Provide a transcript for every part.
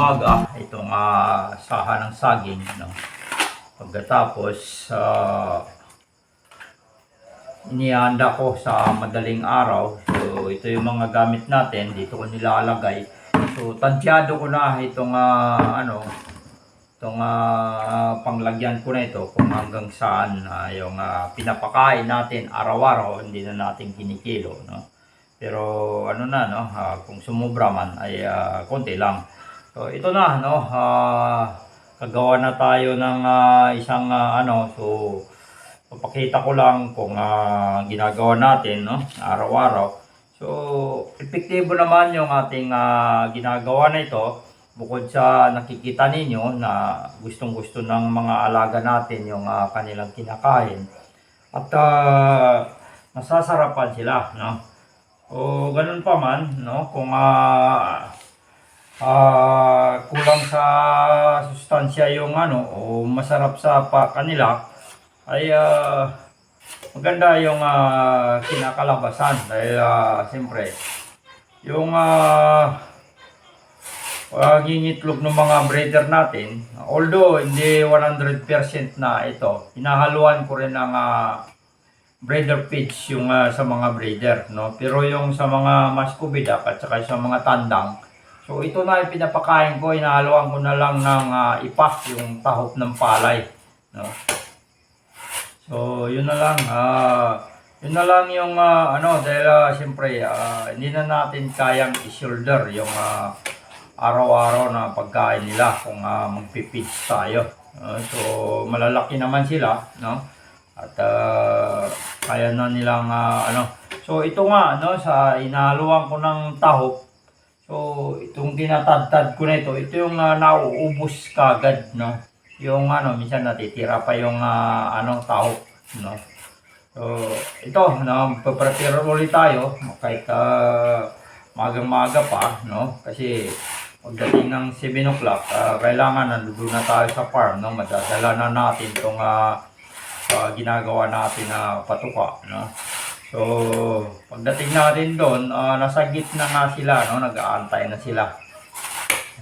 magang maga itong uh, saha ng saging. No? Pagkatapos, uh, inihanda ko sa madaling araw. So, ito yung mga gamit natin. Dito ko nilalagay. So, tansyado ko na itong ah, ano, itong ah, panglagyan ko na ito kung hanggang saan ah, yung ah, pinapakain natin araw-araw. Hindi na natin kinikilo. No? Pero ano na, no? ah, kung sumubra man ay ah, konti lang. So, ito na, no? Ah, kagawa na tayo ng ah, isang ah, ano, so papakita ko lang kung ah, ginagawa natin no araw-araw. So, epektibo naman yung ating ah, ginagawa na ito bukod sa nakikita ninyo na gustong-gusto ng mga alaga natin yung ah, kanilang kinakain. At ah, nasasarapan sila, no? O ganun pa man, no? Kung ah, ah, kulang sa sustansya yung ano o masarap sa pa kanila ay ah, maganda yung ah, kinakalabasan dahil ah, siyempre yung uh, pagingitlog ng mga breeder natin although hindi 100% na ito hinahaluan ko rin ng ah, breeder feeds yung ah, sa mga breeder no? Pero yung sa mga mascubidak at saka sa mga tandang so ito na yung pinapakain ko hinahaluan ko na lang ng ah, ipak yung tahop ng palay no So, yun na lang. ah yun na lang yung ah, ano, dahil ah, siyempre, ah, hindi na natin kayang i-shoulder yung ah, araw-araw na pagkain nila kung uh, magpipids tayo. Ah, so, malalaki naman sila, no? At ah, kaya na nilang, ah, ano. So, ito nga, no, sa inaluan ko ng tahop, So, itong tinatadtad ko na ito, ito yung uh, nauubos kagad, no? Yung ano, minsan natitira pa yung ah, ano, tahok, no? So, ito, no, paprepare ulit tayo, kahit uh, magang-maga pa, no? Kasi pagdating ng 7 o'clock, ah, kailangan nandun na tayo sa farm, no? Madadala na natin itong ah, ah, ginagawa natin na patuka, no? So, pagdating natin doon, ah, nasa gitna nga sila, no? Nag-aantay na sila.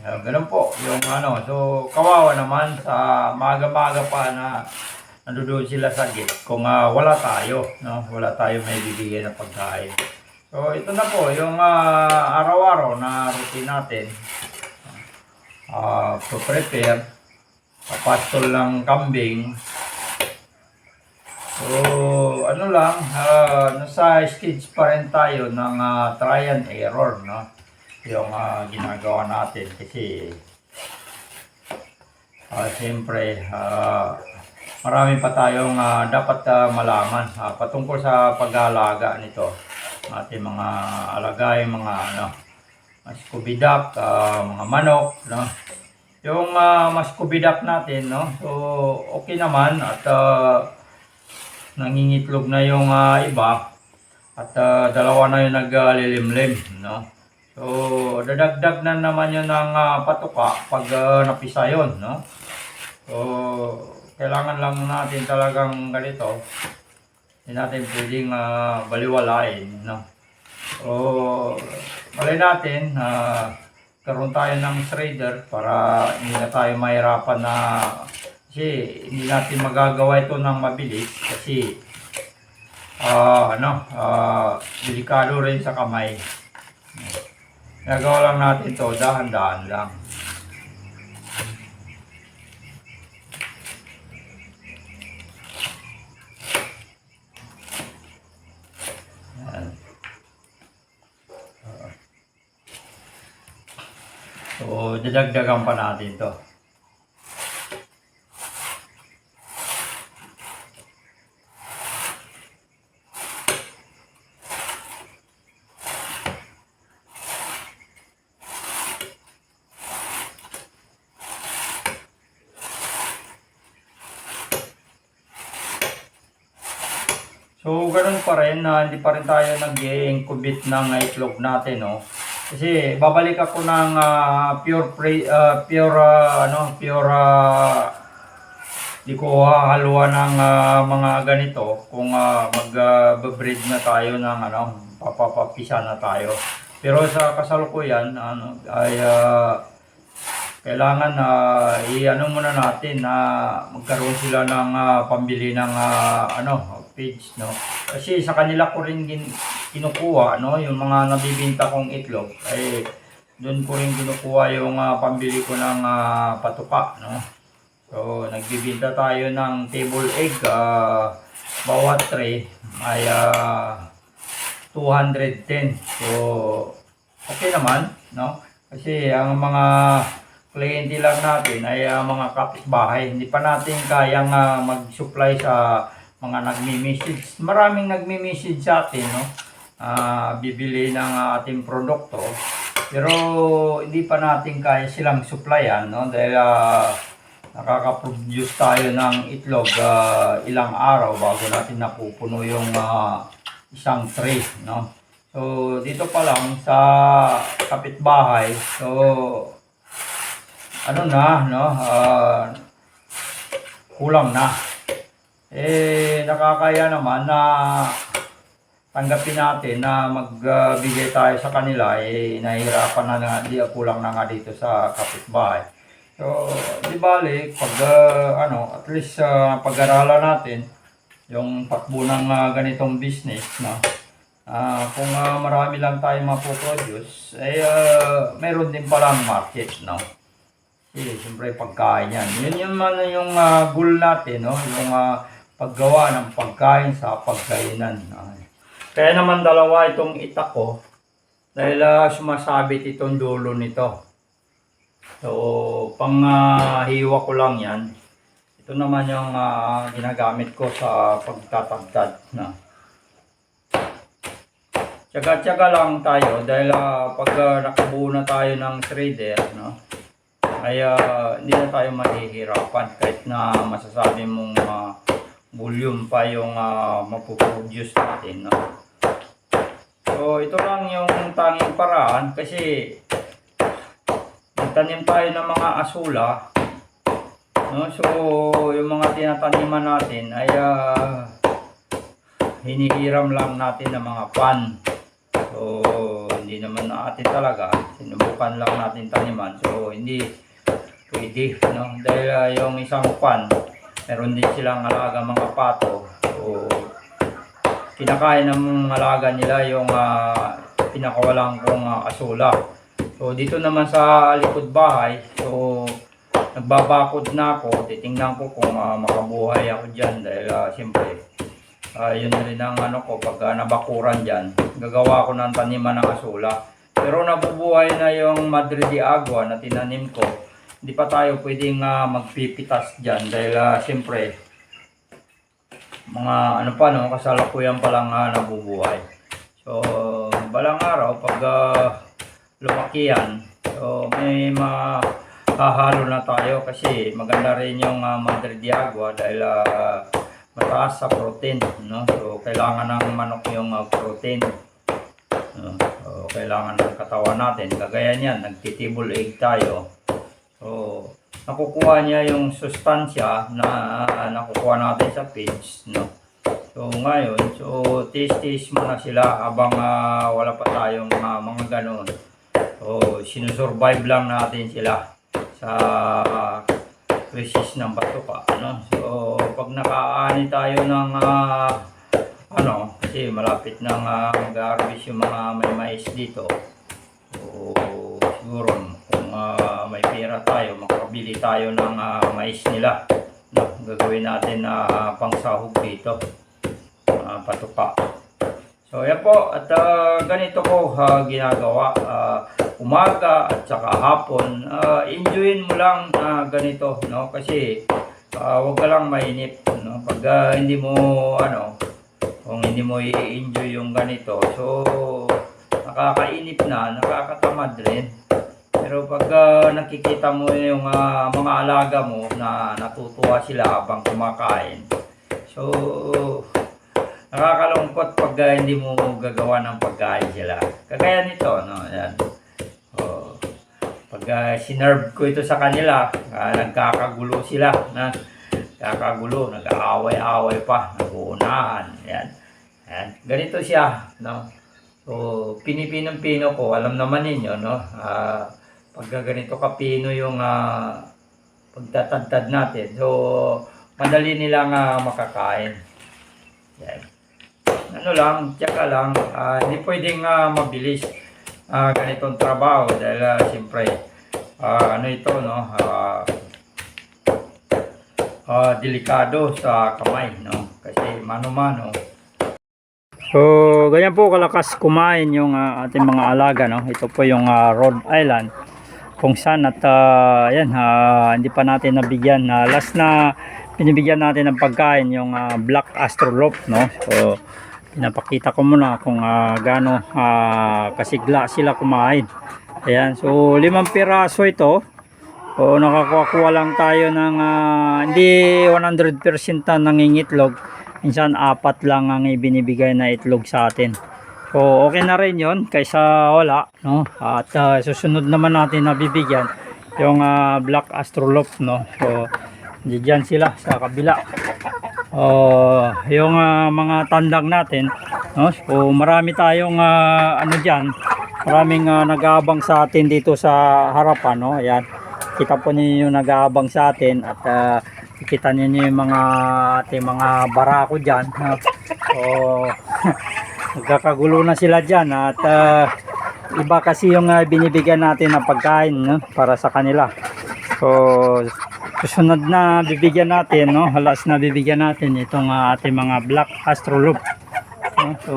Uh, ganun po, yung ano, so kawawa naman sa maga-maga pa na nandoon sila sa gate kung ah, wala tayo, no? Wala tayo may bibigyan na pagkain. So, ito na po, yung ah, araw-araw na routine natin. Ah, to prepare, papastol ng kambing, So, ano lang, ah, nasa stage pa rin tayo ng ah, try and error, no? Yung ah, ginagawa natin kasi ah, siyempre ah, marami pa tayong ah, dapat ah, malaman ah, patungkol sa pag-aalaga nito. Ating mga alagay, mga ano, mas kubidak, ah, mga manok, no? Yung uh, mas kubidak natin, no? So, okay naman at ah, nangingitlog na yung ah, iba at ah, dalawa na yung naglilimlim, no? So, dadagdag na naman yun ng ah, patuka pag ah, napisa yun, no? So, kailangan lang natin talagang ganito. Hindi natin pwedeng ah, baliwalain, no? So, malay natin, ah, karoon tayo ng trader para hindi na tayo mahirapan na kasi hindi natin magagawa ito ng mabilis kasi ah ano, ah delikado rin sa kamay. Nagawa lang natin to dahan-dahan lang. Ah. So, dadagdagan pa natin to. So, ganun pa rin na hindi pa rin tayo nag-incubate ng itlog natin, no? Kasi babalik ako ng ah, pure pre, ah, pure ah, ano, pure ah, di ko hahaluan ng ah, mga ganito kung mag-breed na tayo ng ano, papapapisa na tayo. Pero sa kasalukuyan, ano, ay ah, kailangan na i-ano muna natin na magkaroon sila ng ah, pambili ng ah, ano page no? Kasi sa kanila ko rin gin, kinukuha no? Yung mga nabibinta kong itlog ay doon ko rin kinukuha yung ah, pambili ko ng ah, patuka no? So nagbibinta tayo ng table egg ah, bawat tray ay ah, 210 so okay naman no? Kasi ang mga kliyente lang natin ay ah, mga kapitbahay. Hindi pa natin kayang ah, mag-supply sa mga nagmi-message. Maraming nagmi-message sa atin, no? Ah, bibili ng ah, ating produkto. Pero hindi pa natin kaya silang supplyan, no? Dahil ah, nakaka-produce tayo ng itlog ah, ilang araw bago natin napupuno yung ah, isang tray, no? So, dito pa lang sa kapitbahay, so ano na, no, ah, kulang na. Eh, nakakaya naman na tanggapin natin na magbigay tayo sa kanila, eh, nahihirapan na nga, di kulang na nga dito sa kapitbahay. So, di bali, pag, ah, ano, at least ah, pag-aralan natin, yung takbo ng ah, ganitong business, no, Ah, kung ah, marami lang tayong mapoproduce, eh, ah, meron din palang market, no? Eh, siyempre pagkain yan. Yun yung man yung ah, goal natin, no? Yung ah, paggawa ng pagkain sa pagkainan. Ay. Kaya naman dalawa itong itak ko dahil ah, sumasabit itong dulo nito. So, pang hiwa ko lang yan. Ito naman yung ah, ginagamit ko sa pagtatagtad na. Tsaga-tsaga lang tayo dahil ah, pag ah, nakabuo na tayo ng trader, no? ay ah, hindi na tayo mahihirapan kahit na masasabi mong ah, volume pa yung uh, mapuproduce natin. No? So ito lang yung tanging paraan kasi nagtanim tayo ng mga asula. No? So yung mga tinataniman natin ay ah, hinihiram lang natin ng mga pan. So, hindi naman natin talaga. Sinubukan lang natin taniman. So, hindi pwede. No? Dahil ah, yung isang pan, meron din silang alaga mga pato. So, kinakain ng alaga nila yung ah, pinakawalang kong ah, asula. So, dito naman sa likod bahay, so, nagbabakod na ako. Titingnan ko kung ah, makabuhay ako dyan. Dahil, ah, siyempre, Ah, yun na rin ang ano ko, pag ah, nabakuran dyan, gagawa ko ng taniman ng asula. Pero nabubuhay na yung Madre de Agua na tinanim ko, hindi pa tayo pwedeng ah, magpipitas dyan dahil ah, siyempre, mga ano pa no, kasalukuyan pa lang ah, nabubuhay. So, balang araw, pag ah, lumaki yan, so may mahahalo na tayo kasi maganda rin yung ah, Madre de Agua dahil ah, mataas sa protein, no? So, kailangan ng manok yung uh, protein. No? So, kailangan ng katawan natin. Kagaya niyan, nagtitibol egg tayo. So, nakukuha niya yung sustansya na uh, nakukuha natin sa pigs, no? So, ngayon, so, taste-taste muna sila habang uh, wala pa tayong uh, mga ganun. So, sinusurvive lang natin sila sa uh, crisis ng bato pa, ano? So, pag nakaani tayo ng ah, ano, kasi malapit nang uh, mag-harvest yung mga may mais dito. So, siguro ah, may pera tayo, makabili tayo ng ah, mais nila. No, gagawin natin na uh, pangsahog dito. Uh, patupa. So, yan po. At ah, ganito ko ah, ginagawa. Ah, umaga at saka hapon, uh, enjoyin mo lang uh, ganito, no? Kasi uh, wag ka lang mainip, no? Pag uh, hindi mo ano, kung hindi mo i-enjoy yung ganito, so nakakainip na, nakakatamad rin. Pero pag uh, nakikita mo yung uh, mga alaga mo na natutuwa sila habang kumakain, so nakakalungkot pag uh, hindi mo gagawa ng pagkain sila. Kagaya nito, no? Yan. Oh, pag uh, sinerve ko ito sa kanila, uh, nagkakagulo sila na kakagulo, nag-aaway-aaway pa, nag-uunahan. Yan. Yan. Ganito siya, no? So, pinipinong-pino ko, alam naman ninyo, no? Uh, pag ganito kapino yung ah, pagtatadtad natin. So, madali nilang ah, makakain. Yan. Ano lang, tsaka lang, ah, hindi pwedeng ah, mabilis ah, ganitong trabaho dahil ah, siyempre, ah, ano ito, no? Ah, ah, delikado sa kamay, no? Kasi mano-mano. So, ganyan po kalakas kumain yung ah, ating mga alaga, no? Ito po yung ah, Rhode Island kung saan at ah, yan, ah, hindi pa natin nabigyan. na last na binibigyan natin ng pagkain yung ah, Black Astrolop, no? So, pinapakita ko muna kung ah, gaano ah, kasigla sila kumain. Ayan, so limang piraso ito. O nakakuha lang tayo ng ah, hindi 100% na nangingitlog. Minsan apat lang ang ibinibigay na itlog sa atin. So okay na rin 'yon kaysa wala, no? At ah, susunod naman natin na bibigyan yung ah, Black Astrolop, no? So diyan sila sa kabila. Oh, yung ah, mga tandang natin, no? So marami tayong ah, ano diyan, maraming ah, nag-aabang sa atin dito sa harapan, no? Ayan. Kita po ninyo yung nag-aabang sa atin at ah, kita ninyo yung mga ating mga barako diyan, no? So nagkakagulo na sila diyan at ah, iba kasi yung ah, binibigyan natin na pagkain, no? Para sa kanila. So susunod na bibigyan natin no halas na bibigyan natin itong ah, ating mga black astroloop no? so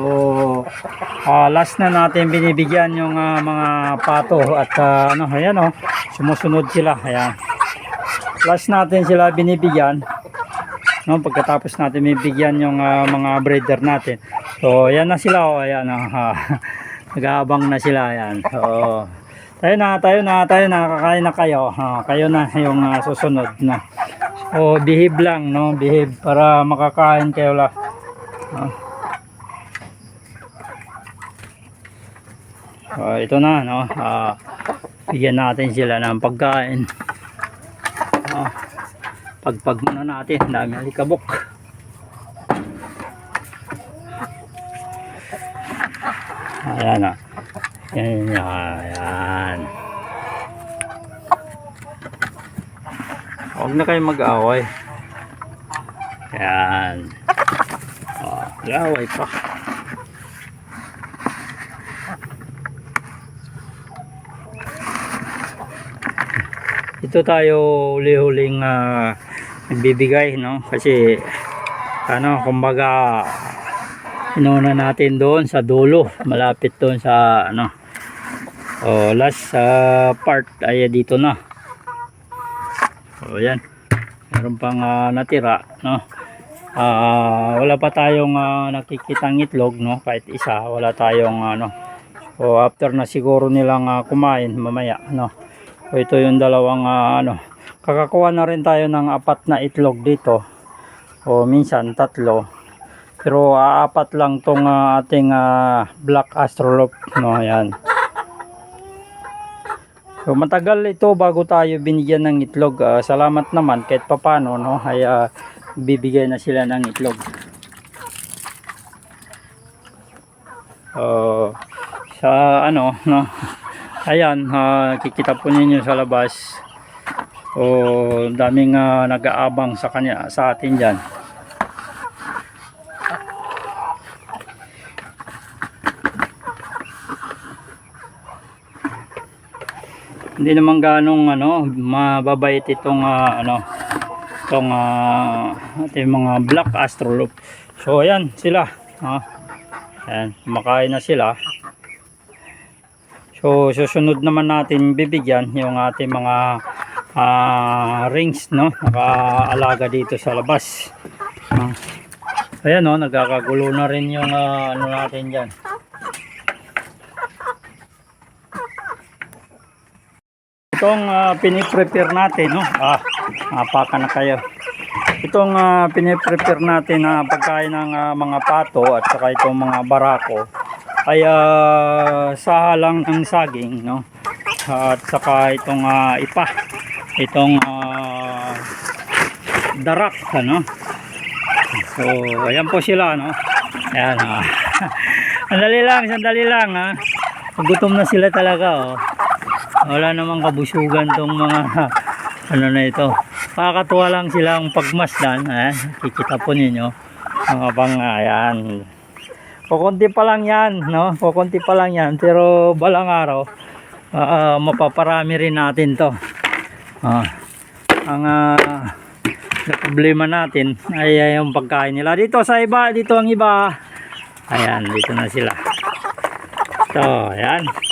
ah, last na natin binibigyan yung ah, mga pato at ah, ano ayan oh sumusunod sila ayan last natin sila binibigyan no pagkatapos natin bibigyan yung ah, mga breeder natin so ayan na sila oh ayan oh, nag-aabang na sila ayan so tayo na, tayo na, tayo na, kakain na kayo. Ha, kayo na yung ah, susunod na. O, behave lang, no? Behave para makakain kayo la. Ah. So, ito na, no? Ah, bigyan natin sila ng pagkain. Ah, pagpag muna natin, dami alikabok. Ayan na. Yan, yan. Huwag na kayo mag-away. Yan. Oh, away pa. Ito tayo uli-huling ah, nagbibigay, no? Kasi, ano, kumbaga, inuna natin doon sa dulo. Malapit doon sa ano oh last sa part ay dito na. Oh yan. Meron pang ah, natira no? Ah, wala pa tayong ah, nakikitang itlog no? Kahit isa wala tayong ano. So after na siguro nilang ah, kumain mamaya no? So ito yung dalawang ah, ano. Kakakuha na rin tayo ng apat na itlog dito. O minsan tatlo pero aapat lang tong ah, ating ah, black astrolop no ayan. So matagal ito bago tayo binigyan ng itlog. Ah, salamat naman kahit papano no ay ah, bibigay na sila ng itlog. Oh, sa ano no. Ayan, ah, kikita po ninyo sa labas. Oh, daming ah, nag-aabang sa kanya sa atin diyan. Hindi naman ganong ano mababait itong ah, ano itong ah, ating mga black astrolop so ayan sila ah. ayan kumakain na sila so susunod naman natin bibigyan yung ating mga ah, rings no nakaalaga dito sa labas ah. ayan no nagkakagulo na rin yung ah, ano natin dyan itong uh, piniprepare natin no? Ah napaka na kayo. Itong uh, piniprepare natin na pagkain ng ah, mga pato at saka itong mga barako ay uh, sahalang ng saging no? At saka itong ah, ipa. Itong ah, darak ano? So ayan po sila no? Ayan ah. sandali lang sandali lang ha gutom na sila talaga oh Wala namang kabusugan tong mga ano na ito. Kakatuwa lang silang pagmasdan. Ayan, kikita po ninyo. Mga bang, ayan. Kukunti pa lang yan, no? Kukunti pa lang yan. Pero balang araw, ah, ah, mapaparami rin natin to. Ah, ang na problema natin ay ay yung pagkain nila. Dito sa iba, dito ang iba. Ayan, dito na sila. So, ayan.